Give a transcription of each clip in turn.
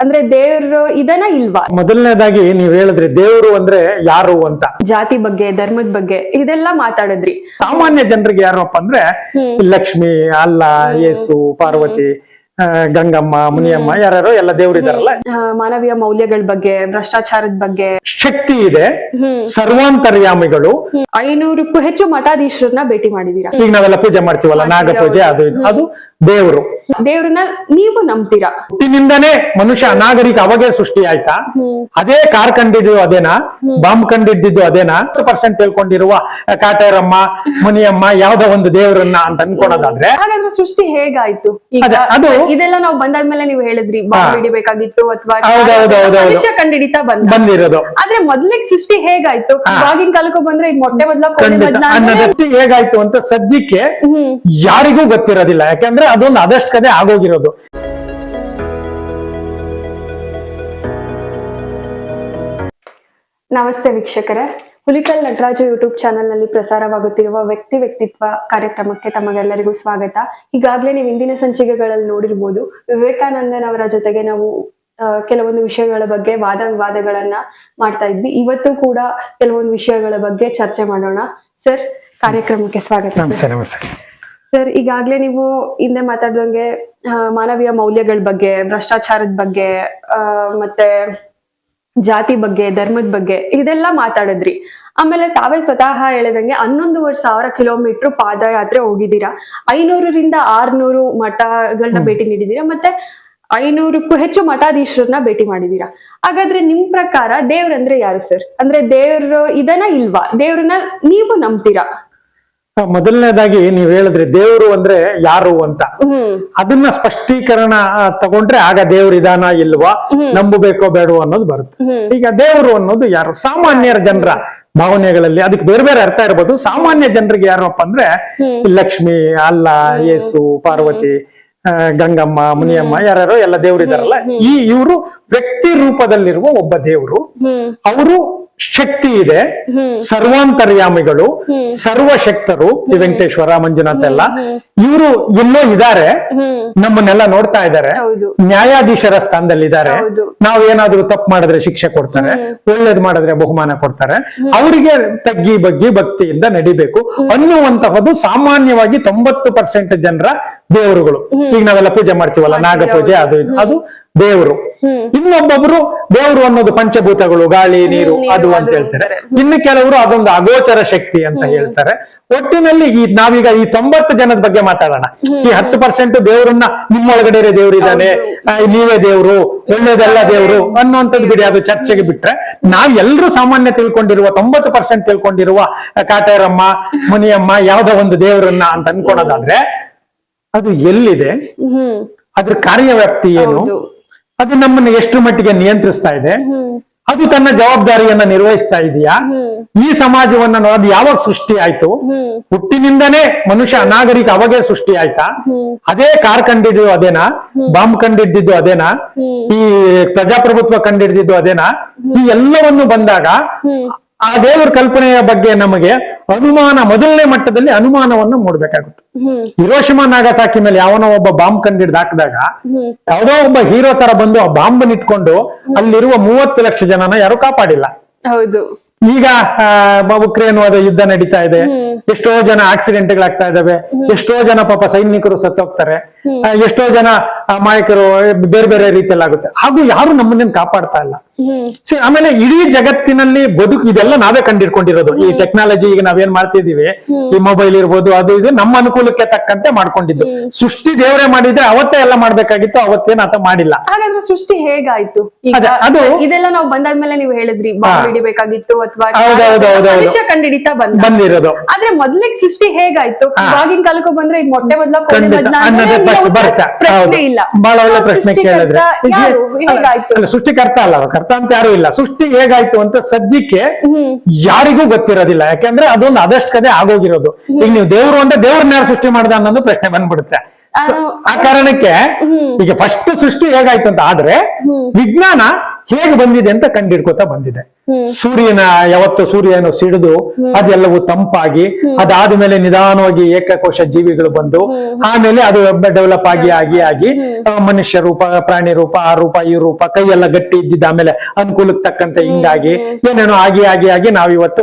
ಅಂದ್ರೆ ದೇವ್ರು ಇದನ್ನ ಇಲ್ವಾ? ಮೊದಲನೇದಾಗಿ ನೀವ್ ಹೇಳಿದ್ರಿ ದೇವರು ಅಂದ್ರೆ ಯಾರು ಅಂತ. ಜಾತಿ ಬಗ್ಗೆ ಧರ್ಮದ ಬಗ್ಗೆ ಇದೆಲ್ಲ ಮಾತಾಡಿದ್ರಿ. ಸಾಮಾನ್ಯ ಜನರಿಗೆ ಯಾರಪ್ಪ ಅಂದ್ರೆ ಲಕ್ಷ್ಮಿ ಅಲ್ಲ ಯೇಸು ಪಾರ್ವತಿ ಗಂಗಮ್ಮ ಮುನಿಯಮ್ಮ ಯಾರ್ಯಾರೋ ಎಲ್ಲ ದೇವರಿದಾರಲ್ಲ ಮಾನವೀಯ ಮೌಲ್ಯಗಳ ಬಗ್ಗೆ ಭ್ರಷ್ಟಾಚಾರದ ಬಗ್ಗೆ. ಶಕ್ತಿ ಇದೆ. ಸರ್ವಾಂತರ್ಯಾಮಿಗಳು. ಐನೂರಕ್ಕೂ ಹೆಚ್ಚು ಮಠಾಧೀಶರನ್ನ ಭೇಟಿ ಮಾಡಿದೀರಾ? ಈಗ ನಾವೆಲ್ಲ ಪೂಜೆ ಮಾಡ್ತೀವಲ್ಲ ನಾಗ ಪೂಜೆ ಅದು ಅದು ದೇವರು. ದೇವ್ರನ್ನ ನೀವು ನಂಬ್ತೀರಾ? ಹುಟ್ಟಿನಿಂದನೇ ಮನುಷ್ಯ ಅನಾಗರಿಕ ಅವಾಗೇ ಸೃಷ್ಟಿ ಆಯ್ತಾ? ಅದೇ ಕಾರ್ ಕಂಡಿದ್ದು ಅದೇನಾ? ಬಾಂಬ್ ಕಂಡಿದ್ದು ಅದೇನಾ? ಹತ್ತು ಪರ್ಸೆಂಟ್ ತಿಳ್ಕೊಂಡಿರುವ ಕಾಟೇರಮ್ಮ ಮುನಿಯಮ್ಮ ಯಾವ್ದೋ ಒಂದು ದೇವರನ್ನ ಅಂತ ಅನ್ಕೊಳೋದಾದ್ರೆ ಹಾಗಾದ್ರೆ ಸೃಷ್ಟಿ ಹೇಗಾಯ್ತು? ಈಗ ಅದೇ, ಅದು- ಇದೆಲ್ಲ ನಾವು ಬಂದಾದ್ಮೇಲೆ ನೀವು ಹೇಳಿದ್ರಿ ಬಾಂಬ್ ಹಿಡಿಬೇಕಾಗಿತ್ತು ಅಥವಾ ಕಂಡಿಡಿತ. ಮನುಷ್ಯ ಬಂದ. ಬಂದಿರೋದು. ಆದ್ರೆ ಮೊದ್ಲಿಗೆ ಸೃಷ್ಟಿ ಹೇಗಾಯ್ತು? ಇವಾಗಿನ ಕಾಲಕ್ಕೂ ಬಂದ್ರೆ ಈಗ ಮೊಟ್ಟೆ ಬದ್ಲ ಕೋಳಿ ಖಂಡಿತ. ಬದ್ಲ ಅನ್ನೋದಷ್ಟು ಹೇಗಾಯ್ತು ಅಂತ ಸದ್ಯಕ್ಕೆ ಯಾರಿಗೂ ಗೊತ್ತಿರೋದಿಲ್ಲ. ಯಾಕಂದ್ರೆ ಅದೊಂದು ಅದಷ್ಟು ಕದೆ ಆಗೋಗಿರೋದು. ನಮಸ್ತೆ ವೀಕ್ಷಕರೇ. ಹುಲಿಕಲ್ ನಟರಾಜು ಯೂಟ್ಯೂಬ್ ಚಾನೆಲ್ನಲ್ಲಿ ಪ್ರಸಾರವಾಗುತ್ತಿರುವ ವ್ಯಕ್ತಿ ವ್ಯಕ್ತಿತ್ವ ಕಾರ್ಯಕ್ರಮಕ್ಕೆ ತಮಗೆಲ್ಲರಿಗೂ ಸ್ವಾಗತ. ಈಗಾಗಲೇ ನೀವು ಇಂದಿನ ಸಂಚಿಕೆಗಳಲ್ಲಿ ನೋಡಿರ್ಬೋದು ವಿವೇಕಾನಂದನ್ ಅವರ ಜೊತೆಗೆ ನಾವು ಕೆಲವೊಂದು ವಿಷಯಗಳ ಬಗ್ಗೆ ವಾದ ವಿವಾದಗಳನ್ನ ಮಾಡ್ತಾ ಇದ್ವಿ. ಇವತ್ತು ಕೂಡ ಕೆಲವೊಂದು ವಿಷಯಗಳ ಬಗ್ಗೆ ಚರ್ಚೆ ಮಾಡೋಣ. ಸರ್ ಕಾರ್ಯಕ್ರಮಕ್ಕೆ ಸ್ವಾಗತ ಸರ್. ನಮಸ್ತೆ ನಮಸ್ತೆ. ಸರ್ ಈಗಾಗ್ಲೇ ನೀವು ಹಿಂದೆ ಮಾತಾಡ್ದಂಗೆ ಮಾನವೀಯ ಮೌಲ್ಯಗಳ ಬಗ್ಗೆ ಭ್ರಷ್ಟಾಚಾರದ ಬಗ್ಗೆ ಮತ್ತೆ ಜಾತಿ ಬಗ್ಗೆ ಧರ್ಮದ ಬಗ್ಗೆ ಇದೆಲ್ಲ ಮಾತಾಡಿದ್ರಿ. ಆಮೇಲೆ ತಾವೇ ಸ್ವತಃ ಹೇಳಿದಂಗೆ ಹನ್ನೊಂದುವರೆ ಸಾವಿರ ಕಿಲೋಮೀಟರ್ ಪಾದಯಾತ್ರೆ ಹೋಗಿದ್ದೀರಾ. ಐನೂರರಿಂದ ಆರ್ನೂರು ಮಠಗಳನ್ನ ಭೇಟಿ ನೀಡಿದ್ದೀರಾ ಮತ್ತೆ ಐನೂರಕ್ಕೂ ಹೆಚ್ಚು ಮಠಾಧೀಶರನ್ನ ಭೇಟಿ ಮಾಡಿದೀರಾ ಹಾಗಾದ್ರೆ ನಿಮ್ ಪ್ರಕಾರ ದೇವ್ರಂದ್ರೆ ಯಾರು ಸರ್? ಅಂದ್ರೆ ದೇವ್ರು ಇದನ್ನ ಇಲ್ವಾ? ದೇವ್ರನ್ನ ನೀವು ನಂಬ್ತೀರಾ? ಮೊದಲನೇದಾಗಿ ನೀವ್ ಹೇಳಿದ್ರಿ ದೇವರು ಅಂದ್ರೆ ಯಾರು ಅಂತ. ಅದನ್ನ ಸ್ಪಷ್ಟೀಕರಣ ತಗೊಂಡ್ರೆ ಆಗ ದೇವ್ರ ಇದಾನ ಇಲ್ವಾ? ನಂಬಬೇಕೋ ಬೇಡವೋ ಅನ್ನೋದು ಬರುತ್ತೆ. ಈಗ ದೇವರು ಅನ್ನೋದು ಯಾರು? ಸಾಮಾನ್ಯರ ಜನರ ಭಾವನೆಗಳಲ್ಲಿ ಅದಕ್ಕೆ ಬೇರೆ ಬೇರೆ ಅರ್ಥ ಇರ್ಬೋದು. ಸಾಮಾನ್ಯ ಜನರಿಗೆ ಯಾರಪ್ಪ ಅಂದ್ರೆ ಲಕ್ಷ್ಮಿ ಅಲ್ಲ ಯೇಸು ಪಾರ್ವತಿ ಆ, ಗಂಗಮ್ಮ ಮುನಿಯಮ್ಮ ಯಾರ್ಯಾರೋ ಎಲ್ಲ ದೇವ್ರಿದಾರಲ್ಲ ಈ ಇವರು ವ್ಯಕ್ತಿ ರೂಪದಲ್ಲಿರುವ ಒಬ್ಬ ದೇವರು. ಅವರು ಶಕ್ತಿ ಇದೆ. ಸರ್ವಾಂತರ್ಯಾಮಿಗಳು ಸರ್ವಶಕ್ತರು ಈ ವೆಂಕಟೇಶ್ವರ ಮಂಜುನಾಥ್ ಎಲ್ಲ. ಇವರು ಎಲ್ಲೋ ಇದ್ದಾರೆ. ನಮ್ಮನ್ನೆಲ್ಲ ನೋಡ್ತಾ ಇದ್ದಾರೆ. ನ್ಯಾಯಾಧೀಶರ ಸ್ಥಾನದಲ್ಲಿ ಇದ್ದಾರೆ. ನಾವು ಏನಾದ್ರೂ ತಪ್ಪು ಮಾಡಿದ್ರೆ ಶಿಕ್ಷೆ ಕೊಡ್ತಾರೆ. ಒಳ್ಳೇದ್ ಮಾಡಿದ್ರೆ ಬಹುಮಾನ ಕೊಡ್ತಾರೆ. ಅವರಿಗೆ ತಗ್ಗಿ ಬಗ್ಗಿ ಭಕ್ತಿಯಿಂದ ನಡಿಬೇಕು. ಅನ್ನುವಂತಹದ್ದು ಸಾಮಾನ್ಯವಾಗಿ ತೊಂಬತ್ತು ಪರ್ಸೆಂಟ್ ಜನರ ದೇವರುಗಳು. ಈಗ ನಾವೆಲ್ಲ ಪೂಜೆ ಮಾಡ್ತೀವಲ್ಲ ನಾಗ ಪೂಜೆ ಅದು ಅದು ದೇವರು. ಇನ್ನೊಬ್ಬೊಬ್ರು ದೇವರು ಅನ್ನೋದು ಪಂಚಭೂತಗಳು ಗಾಳಿ ನೀರು ಅದು ಅಂತ ಹೇಳ್ತಾರೆ. ಇನ್ನು ಕೆಲವರು ಅದೊಂದು ಅಗೋಚರ ಶಕ್ತಿ ಅಂತ ಹೇಳ್ತಾರೆ. ಒಟ್ಟಿನಲ್ಲಿ ಈ ನಾವೀಗ ಈ ತೊಂಬತ್ತು ಜನದ ಬಗ್ಗೆ ಮಾತಾಡೋಣ. ಈ ಹತ್ತು ಪರ್ಸೆಂಟ್ ದೇವರನ್ನ ನಿಮ್ಮೊಳಗಡೆ ದೇವರಿದ್ದಾನೆ. ನೀವೇ ದೇವ್ರು ಒಳ್ಳೇದೆಲ್ಲ ದೇವ್ರು ಅನ್ನುವಂಥದ್ದು ಬಿಡಿ ಅದು ಚರ್ಚೆಗೆ ಬಿಟ್ರೆ. ನಾವ್ ಎಲ್ರೂ ಸಾಮಾನ್ಯ ತಿಳ್ಕೊಂಡಿರುವ ತೊಂಬತ್ತು ಪರ್ಸೆಂಟ್ ತಿಳ್ಕೊಂಡಿರುವ ಕಾಟೇರಮ್ಮ ಮುನಿಯಮ್ಮ ಯಾವ್ದೋ ಒಂದು ದೇವರನ್ನ ಅಂತ ಅನ್ಕೊಳೋದಾದ್ರೆ ಅದು ಎಲ್ಲಿದೆ? ಅದ್ರ ಕಾರ್ಯವ್ಯಾಪ್ತಿ ಏನು? ಅದು ನಮ್ಮನ್ನ ಎಷ್ಟು ಮಟ್ಟಿಗೆ ನಿಯಂತ್ರಿಸ್ತಾ ಇದೆ? ಅದು ತನ್ನ ಜವಾಬ್ದಾರಿಯನ್ನ ನಿರ್ವಹಿಸ್ತಾ ಇದೆಯಾ? ಈ ಸಮಾಜವನ್ನ ನೋ- ಅದು ಯಾವಾಗ ಸೃಷ್ಟಿ ಆಯ್ತು? ಹುಟ್ಟಿನಿಂದನೇ ಮನುಷ್ಯ ಅನಾಗರಿಕ ಅವಾಗೆ ಸೃಷ್ಟಿ ಆಯ್ತಾ? ಅದೇ ಕಾರ್ ಕಂಡಿದ್ದು ಅದೇನಾ? ಬಾಂಬ್ ಕಂಡಿದ್ದು ಅದೇನಾ? ಈ ಪ್ರಜಾಪ್ರಭುತ್ವ ಕಂಡಿಡ್ದಿದ್ದು ಅದೇನಾ? ಈ ಎಲ್ಲವನ್ನು ಬಂದಾಗ ಆ ದೇವರ ಕಲ್ಪನೆಯ ಬಗ್ಗೆ ನಮಗೆ ಅನುಮಾನ ಮೊದಲನೇ ಮಟ್ಟದಲ್ಲಿ ಅನುಮಾನವನ್ನ ಮೂಡ್ಬೇಕಾಗುತ್ತೆ. ಹಿರೋಶಿಮ ನಾಗಸಾಕಿ ಮೇಲೆ ಯಾವನೋ ಒಬ್ಬ ಬಾಂಬ್ ಕಂಡಿಡ್ದು ಹಾಕಿದಾಗ ಯಾವ್ದೋ ಒಬ್ಬ ಹೀರೋ ತರ ಬಂದು ಆ ಬಾಂಬ್ ಇಟ್ಕೊಂಡು ಅಲ್ಲಿರುವ ಮೂವತ್ತು ಲಕ್ಷ ಜನನ ಯಾರು ಕಾಪಾಡಿಲ್ಲ. ಹೌದು. ಈಗ ಉಕ್ರೇನ್ ಯುದ್ಧ ನಡೀತಾ ಇದೆ. ಎಷ್ಟೋ ಜನ ಆಕ್ಸಿಡೆಂಟ್ ಗಳಾಗ್ತಾ ಇದಾವೆ. ಎಷ್ಟೋ ಜನ ಪಾಪ ಸೈನಿಕರು ಸತ್ತೋಗ್ತಾರೆ. ಎಷ್ಟೋ ಜನ ಮಾಯಕರು ಬೇರೆ ಬೇರೆ ರೀತಿಯಲ್ಲಿ ಆಗುತ್ತೆ. ಹಾಗೂ ಯಾರು ನಮ್ಮನ್ನ ಕಾಪಾಡ್ತಾ ಇಲ್ಲ. ಸೊ ಆಮೇಲೆ ಇಡೀ ಜಗತ್ತಿನಲ್ಲಿ ಬದುಕು ಇದೆಲ್ಲ ನಾವೇ ಕಂಡಿಡ್ಕೊಂಡಿರೋದು ಈ ಟೆಕ್ನಾಲಜಿ ಈಗ ನಾವೇನ್ ಮಾಡ್ತಿದೀವಿ ಈ ಮೊಬೈಲ್ ಇರ್ಬೋದು ಅದು ಇದು ನಮ್ಮ ಅನುಕೂಲಕ್ಕೆ ತಕ್ಕಂತೆ ಮಾಡ್ಕೊಂಡಿದ್ದು. ಸೃಷ್ಟಿ ದೇವರೇ ಮಾಡಿದ್ರೆ ಅವತ್ತೇ ಎಲ್ಲ ಮಾಡ್ಬೇಕಾಗಿತ್ತು ಅವತ್ತೇನು ಆತ ಮಾಡಿಲ್ಲ. ಹಾಗಾದ್ರೆ ಸೃಷ್ಟಿ ಹೇಗಾಯ್ತು? ಅದು- ಇದೆಲ್ಲ ನಾವು ಬಂದಾದ್ಮೇಲೆ ನೀವು ಹೇಳಿದ್ರಿ ಹಿಡಿಬೇಕಾಗಿತ್ತು ಅಥವಾ ಕಂಡಿಡಿತಾ ಬಂದ. ಬಂದಿರೋದು. ಆದ್ರೆ ಮೊದ್ಲಿಗೆ ಸೃಷ್ಟಿ ಹೇಗಾಯ್ತು? ಆಗಿನ ಕಾಲಕ್ಕೂ ಬಂದ್ರೆ ಈಗ ಮೊಟ್ಟೆ ಬದ್ಲ ಪ್ರಶ್ನೆ. ಇಲ್ಲ ಬಹಳ ಒಳ್ಳೆ ಪ್ರಶ್ನೆ ಕೇಳಿದ್ರೆ. ಸೃಷ್ಟಿಕರ್ತ ಅಲ್ಲ. ಕರ್ತ ಅಂತ ಯಾರು ಇಲ್ಲ. ಸೃಷ್ಟಿ ಹೇಗಾಯ್ತು ಅಂತ ಸದ್ಯಕ್ಕೆ ಯಾರಿಗೂ ಗೊತ್ತಿರೋದಿಲ್ಲ. ಯಾಕಂದ್ರೆ ಅದೊಂದು ಅದಷ್ಟು ಕದೆ ಆಗೋಗಿರೋದು. ಈಗ ನೀವು ದೇವ್ರು ಅಂದ್ರೆ ದೇವ್ರನ್ನ ಯಾರು ಸೃಷ್ಟಿ ಮಾಡ್ದ ಅನ್ನೋದು ಪ್ರಶ್ನೆ ಬಂದ್ಬಿಡುತ್ತೆ. ಆ ಕಾರಣಕ್ಕೆ ಈಗ ಫಸ್ಟ್ ಸೃಷ್ಟಿ ಹೇಗಾಯ್ತು ಅಂತ ಆದ್ರೆ ವಿಜ್ಞಾನ ಹೇಗೆ ಬಂದಿದೆ ಅಂತ ಕಂಡಿಡ್ಕೋತಾ ಬಂದಿದೆ. ಸೂರ್ಯನ ಯಾವತ್ತು ಸೂರ್ಯನು ಸಿಡಿದು ಅದೆಲ್ಲವೂ ತಂಪಾಗಿ ಅದಾದ್ಮೇಲೆ ನಿಧಾನವಾಗಿ ಏಕಕೋಶ ಜೀವಿಗಳು ಬಂದು ಆಮೇಲೆ ಅದು ಡೆವಲಪ್ ಆಗಿ ಆಗಿ ಆಗಿ ಮನುಷ್ಯ ರೂಪ ಪ್ರಾಣಿ ರೂಪ ಆ ರೂಪ ಈ ರೂಪ ಎಲ್ಲ ಗಟ್ಟಿ ಇದ್ದಿದ್ದ ಆಮೇಲೆ ಅನುಕೂಲಕ್ಕೆ ತಕ್ಕಂತೆ ಹಿಂಗಾಗಿ ಏನೇನೋ ಆಗಿ ಆಗಿ ಆಗಿ ನಾವಿವತ್ತು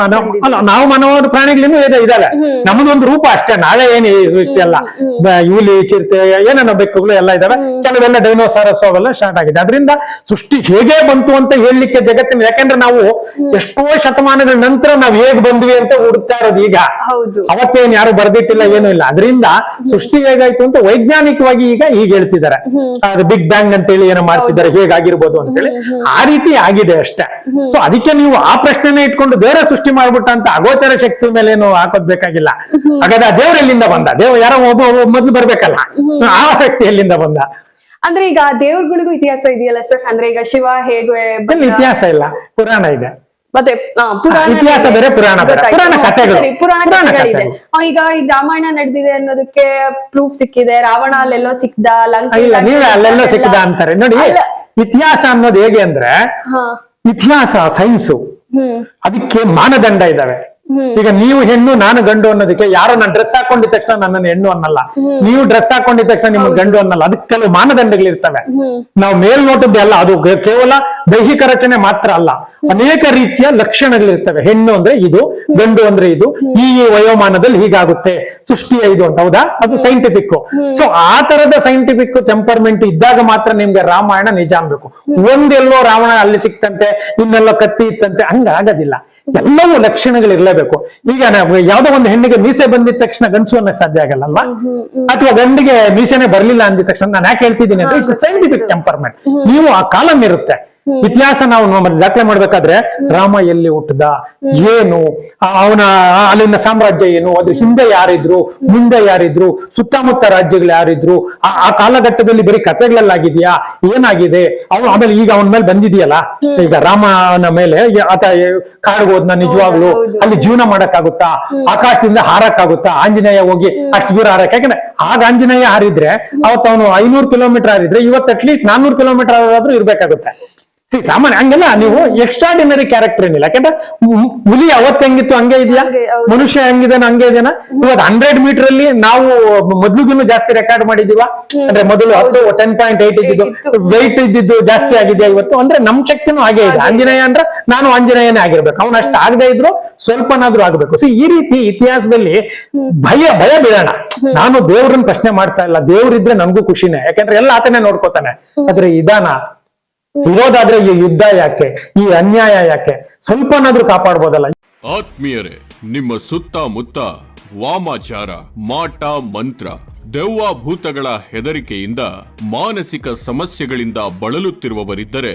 ಮಾನವ ಅಲ್ಲ ನಾವು ಮಾನವ ಪ್ರಾಣಿಗಳಿಂದ ಇದೆ ಇದಾವೆ. ನಮ್ದೊಂದು ರೂಪ ಅಷ್ಟೇ ನಾಳೆ ಏನು ಇಷ್ಟೆಲ್ಲ. ಹುಲಿ ಚಿರತೆ ಏನೇನೋ ಬೆಕ್ಕುಗಳು ಎಲ್ಲ ಇದಾವೆ. ಕೆಲವೆಲ್ಲ ಡೈನೋಸಾರಸ್ ಅವೆಲ್ಲ ಸ್ಟಾರ್ಟ್ ಆಗಿದೆ. ಅದರಿಂದ ಸೃಷ್ಟಿ ಹೇಗೆ ಬಂತು ಅಂತ ಹೇಳಲಿಕ್ಕೆ ಜಗತ್ತಿನ ಯಾಕಂದ್ರೆ ನಾವು ಎಷ್ಟೋ ಶತಮಾನಗಳ ನಂತರ ನಾವು ಹೇಗ್ ಬಂದ್ವಿ ಅಂತ ಹುಡುಕ್ತಾ ಇರೋದು ಈಗ. ಅವತ್ತೇನ್ ಯಾರು ಬರ್ದಿಟ್ಟಿಲ್ಲ ಏನೂ ಇಲ್ಲ. ಅದರಿಂದ ಸೃಷ್ಟಿ ಹೇಗಾಯ್ತು ಅಂತ ವೈಜ್ಞಾನಿಕವಾಗಿ ಈಗ ಈಗ ಹೇಳ್ತಿದ್ದಾರೆ. ಅದು ಬಿಗ್ ಬ್ಯಾಂಗ್ ಅಂತ ಹೇಳಿ ಏನೋ ಮಾಡ್ತಿದ್ದಾರೆ ಹೇಗಾಗಿರ್ಬೋದು ಅಂತೇಳಿ. ಆ ರೀತಿ ಆಗಿದೆ ಅಷ್ಟೇ. ಸೊ ಅದಕ್ಕೆ ನೀವು ಆ ಪ್ರಶ್ನೆನೇ ಇಟ್ಕೊಂಡು ಬೇರೆ ಸೃಷ್ಟಿ ಮಾಡ್ಬಿಟ್ಟ ಅಂತ ಅಗೋಚರ ಶಕ್ತಿ ಮೇಲೆ ಏನು ಹಾಕೋದ್ ಬೇಕಾಗಿಲ್ಲ. ಹಾಗಾದ್ರೆ ಆ ದೇವ್ರು ಎಲ್ಲಿಂದ ಬಂದ? ದೇವ್ ಯಾರೋ ಒಬ್ಬ ಒಬ್ಬ ಮೊದ್ಲು ಬರ್ಬೇಕಲ್ಲ. ಆ ವ್ಯಕ್ತಿ ಎಲ್ಲಿಂದ ಬಂದ? ಅಂದ್ರೆ ಈಗ ದೇವ್ರಗಳಿಗೂ ಇತಿಹಾಸ ಇದೆಯಲ್ಲ ಸರ್? ಅಂದ್ರೆ ಈಗ ಶಿವ ಹೇಗೆ ಇತಿಹಾಸ ಇಲ್ಲ. ಪುರಾಣ ಇದೆ. ಮತ್ತೆ ಪುರಾಣ ಇತಿಹಾಸ. ಬೇರೆ, ಪುರಾಣ ಪುರಾಣ ಕಥೆಗಳಿದೆ. ಈಗ ಈ ರಾಮಾಯಣ ನಡೆದಿದೆ ಅನ್ನೋದಕ್ಕೆ ಪ್ರೂಫ್ ಸಿಕ್ಕಿದೆ. ರಾವಣ ಅಲ್ಲೆಲ್ಲೋ ಸಿಕ್ದ ಇಲ್ಲ ನೀವೇ ಅಲ್ಲೆಲ್ಲೋ ಸಿಕ್ಕಿದ ಅಂತಾರೆ. ನೋಡಿ ಇತಿಹಾಸ ಅನ್ನೋದು ಹೇಗೆ ಅಂದ್ರೆ ಹಾ. ಇತಿಹಾಸ ಸೈನ್ಸು ಅದಕ್ಕೆ ಮಾನದಂಡ ಇದಾವೆ. ಈಗ ನೀವು ಹೆಣ್ಣು ನಾನು ಗಂಡು ಅನ್ನೋದಕ್ಕೆ ಯಾರೋ ನಾನು ಡ್ರೆಸ್ ಹಾಕೊಂಡಿದ ತಕ್ಷಣ ನನ್ನನ್ನು ಹೆಣ್ಣು ಅನ್ನಲ್ಲ. ನೀವು ಡ್ರೆಸ್ ಹಾಕೊಂಡಿದ ತಕ್ಷಣ ನಿಮ್ಗೆ ಗಂಡು ಅನ್ನಲ್ಲ. ಅದಕ್ಕೆ ಕೆಲವು ಮಾನದಂಡಗಳಿರ್ತವೆ ನಾವು ಮೇಲ್ನೋಟದ್ದೇ ಅಲ್ಲ ಅದು ಕೇವಲ ದೈಹಿಕ ರಚನೆ ಮಾತ್ರ ಅಲ್ಲ. ಅನೇಕ ರೀತಿಯ ಲಕ್ಷಣಗಳಿರ್ತವೆ ಹೆಣ್ಣು ಅಂದ್ರೆ ಇದು ಗಂಡು ಅಂದ್ರೆ ಇದು. ಈ ಈ ವಯೋಮಾನದಲ್ಲಿ ಹೀಗಾಗುತ್ತೆ. ಸೃಷ್ಟಿಯ ಇದು ಅಂತ ಹೌದಾ? ಅದು ಸೈಂಟಿಫಿಕ್ ಸೊ ಆ ತರದ ಸೈಂಟಿಫಿಕ್ ಟೆಂಪರ್ಮೆಂಟ್ ಇದ್ದಾಗ ಮಾತ್ರ ನಿಮ್ಗೆ ರಾಮಾಯಣ ನಿಜ ಅನ್ಬೇಕು. ಒಂದೆಲ್ಲೋ ರಾವಣ ಅಲ್ಲಿ ಸಿಕ್ತಂತೆ ಇನ್ನೆಲ್ಲೋ ಕತ್ತಿ ಇತ್ತಂತೆ ಹಂಗ ಆಗೋದಿಲ್ಲ ಎಲ್ಲವೂ ಲಕ್ಷಣಗಳು ಇರಲೇಬೇಕು ಈಗ ಯಾವ್ದೋ ಒಂದು ಹೆಣ್ಣಿಗೆ ಮೀಸೆ ಬಂದಿದ ತಕ್ಷಣ ಗಂಡಸು ಅನ್ನಕ್ ಸಾಧ್ಯ ಆಗಲ್ಲ ಅಥವಾ ಗಂಡಿಗೆ ಮೀಸೆನೆ ಬರ್ಲಿಲ್ಲ ಅಂದಿದ ತಕ್ಷಣ ನಾನು ಯಾಕೆ ಹೇಳ್ತಿದ್ದೀನಿ ಅಂದ್ರೆ ಇಟ್ಸ್ ಸೈಂಟಿಫಿಕ್ ಟೆಂಪರ್ಮೆಂಟ್ ನೀವು ಆ ಕಾಲಂ ಇರುತ್ತೆ. ಇತಿಹಾಸ ನಾವು ದಾಖಲೆ ಮಾಡ್ಬೇಕಾದ್ರೆ ರಾಮ ಎಲ್ಲಿ ಹುಟ್ಟದ ಏನು ಅವನ ಅಲ್ಲಿನ ಸಾಮ್ರಾಜ್ಯ ಏನು ಅದ್ರ ಹಿಂದೆ ಯಾರಿದ್ರು ಮುಂದೆ ಯಾರಿದ್ರು ಸುತ್ತಮುತ್ತ ರಾಜ್ಯಗಳು ಯಾರಿದ್ರು ಆ ಆ ಕಾಲಘಟ್ಟದಲ್ಲಿ ಬರೀ ಕಥೆಗಳಲ್ಲಾಗಿದ್ಯಾ ಏನಾಗಿದೆ ಅವನು ಆಮೇಲೆ ಈಗ ಅವನ ಮೇಲೆ ಬಂದಿದೆಯಲ್ಲ ಈಗ ರಾಮನ ಮೇಲೆ ಆತ ಹೋದ್ನ ನಿಜವಾಗ್ಲು ಅಲ್ಲಿ ಜೀವನ ಮಾಡಕ್ಕಾಗುತ್ತಾ ಆಕಾಶದಿಂದ ಹಾರಕ್ಕಾಗುತ್ತಾ ಆಂಜನೇಯ ಹೋಗಿ ಅಷ್ಟು ದೂರ ಹಾರಕ್ಕೆ ಯಾಕಂದ್ರೆ ಆಗ ಆಂಜನೇಯ ಹಾರಿದ್ರೆ ಅವತ್ತು ಅವನು ಐನೂರು ಕಿಲೋಮೀಟರ್ ಹಾರಿದ್ರೆ ಇವತ್ತು ಅಟ್ಲೀಸ್ಟ್ ನಾನ್ನೂರು ಕಿಲೋಮೀಟರ್ ಆದ್ರೂ ಇರ್ಬೇಕಾಗುತ್ತೆ. ಸಿ ಸಾಮಾನ್ಯ ಹಂಗಲ್ಲ ನೀವು ಎಕ್ಸ್ಟ್ರಾಡಿನರಿ ಕ್ಯಾರೆಕ್ಟರ್ ಏನಿಲ್ಲ. ಯಾಕಂದ್ರೆ ಹುಲಿ ಅವತ್ತು ಹೆಂಗಿತ್ತು ಹಂಗೆ ಇದೆಯಾ? ಮನುಷ್ಯ ಹೆಂಗಿದಾನ ಹಂಗೆ ಇದೆಯಾ? ಇವತ್ತು ಹಂಡ್ರೆಡ್ ಮೀಟರ್ ಅಲ್ಲಿ ನಾವು ಮೊದ್ಲಿಗೂ ಜಾಸ್ತಿ ರೆಕಾರ್ಡ್ ಮಾಡಿದೀವ. ಅಂದ್ರೆ ಮೊದಲು ಹತ್ತು ಟೆನ್ ಪಾಯಿಂಟ್ ಏಟ್ ಇದ್ದಿದ್ದು. ವೆಯ್ಟ್ ಇದ್ದಿದ್ದು ಜಾಸ್ತಿ ಆಗಿದೆಯಾ ಇವತ್ತು? ಅಂದ್ರೆ ನಮ್ ಶಕ್ತಿನೂ ಹಾಗೆ ಇದೆ. ಆಂಜನೇಯ ಅಂದ್ರೆ ನಾನು ಆಂಜನೇಯನೇ ಆಗಿರ್ಬೇಕು. ಅವ್ನು ಅಷ್ಟು ಆಗದೆ ಇದ್ರು ಸ್ವಲ್ಪನಾದ್ರೂ ಆಗ್ಬೇಕು. ಸಿ ಈ ರೀತಿ ಇತಿಹಾಸದಲ್ಲಿ ಭಯ ಭಯ ಬಿಡೋಣ ನಾನು ದೇವ್ರನ್ನ ಪ್ರಶ್ನೆ ಮಾಡ್ತಾ ಇಲ್ಲ. ದೇವ್ರಿದ್ರೆ ನನ್ಗೂ ಖುಷಿನೇ. ಯಾಕಂದ್ರೆ ಎಲ್ಲ ಆತನೇ ನೋಡ್ಕೋತಾನೆ. ಆದ್ರೆ ಇದಾನ? ಇರೋದಾದ್ರೆ ಈ ಯುದ್ಧ ಯಾಕೆ? ಈ ಅನ್ಯಾಯ ಯಾಕೆ? ಸ್ವಲ್ಪನಾದ್ರೂ ಕಾಪಾಡ್ಬೋದಲ್ಲ. ಆತ್ಮೀಯರೇ, ನಿಮ್ಮ ಸುತ್ತಮುತ್ತ ವಾಮಾಚಾರ, ಮಾಟ, ಮಂತ್ರ ದೆವ್ವ ಭೂತಗಳ ಹೆದರಿಕೆಯಿಂದ ಮಾನಸಿಕ ಸಮಸ್ಯೆಗಳಿಂದ ಬಳಲುತ್ತಿರುವವರಿದ್ದರೆ